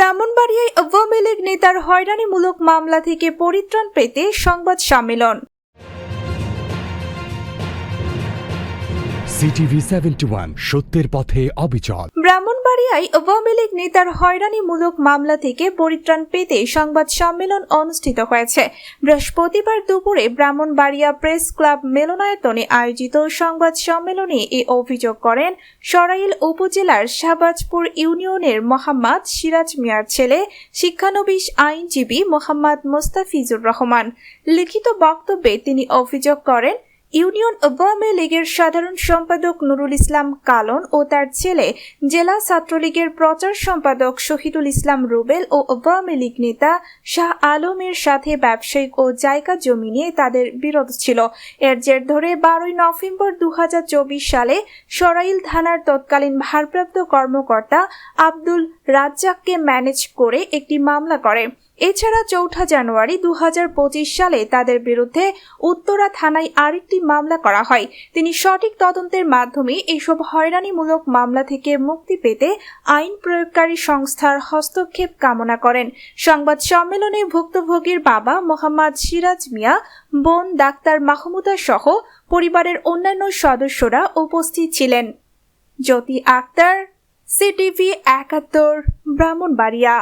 ব্রাহ্মণবাড়িয়ায় আওয়ামী লীগ নেতার হয়রানিমূলক মামলা থেকে পরিত্রাণ পেতে সংবাদ সম্মেলন। সিটিভি সেভেন্টি ওয়ান, সত্যের পথে অবিচল। ব্রাহ্মণবাড়িয়ায় আওয়ামী লীগ নেতার হয়রানিমূলক মামলা থেকে পরিত্রাণ পেতে সংবাদ সম্মেলন অনুষ্ঠিত হয়েছে। বৃহস্পতিবার দুপুরে ব্রাহ্মণবাড়িয়া প্রেস ক্লাব মিলনায়তনে আয়োজিত সংবাদ সম্মেলনে এ অভিযোগ করেন সরাইল উপজেলার শাহবাজপুর ইউনিয়নের মোহাম্মদ সিরাজ মিয়ার ছেলে, শিক্ষানবিশ আইনজীবী মোহাম্মদ মোস্তাফিজুর রহমান। লিখিত বক্তব্যে তিনি অভিযোগ করেন ইউনিয়ন আওয়ামী লীগের সাধারণ সম্পাদক নুরুল ইসলাম কালন ও তার ছেলে জেলা ছাত্রলীগের প্রচার সম্পাদক শহীদুল ইসলাম রুবেল ও আওয়ামী লীগ নেতা শাহ আলমের সাথে ব্যবসায়িক ও জায়গা জমি নিয়ে তাদের বিরোধ ছিল। এর জের ধরে বারোই নভেম্বর দু হাজার চব্বিশ সালে সরাইল থানার তৎকালীন ভারপ্রাপ্ত কর্মকর্তা আব্দুল রাজ্জাককে ম্যানেজ করে একটি মামলা করে। এছাড়া চৌঠা জানুয়ারি দু হাজার পঁচিশ সালে তাদের বিরুদ্ধে উত্তরা থানায় আরেকটি মামলা করা হয়। তিনি সঠিক তদন্তের মাধ্যমে এসব হয়রানিমূলক মামলা থেকে মুক্তি পেতে আইন প্রয়োগকারী সংস্থার হস্তক্ষেপ কামনা করেন। সংবাদ সম্মেলনে ভুক্তভোগীর বাবা মোহাম্মদ সিরাজ মিয়া, বোন ডাক্তার মাহমুদা সহ পরিবারের অন্যান্য সদস্যরা উপস্থিত ছিলেন। জ্যোতি আক্তার, সিটিভি একাত্তর, ব্রাহ্মণবাড়িয়া।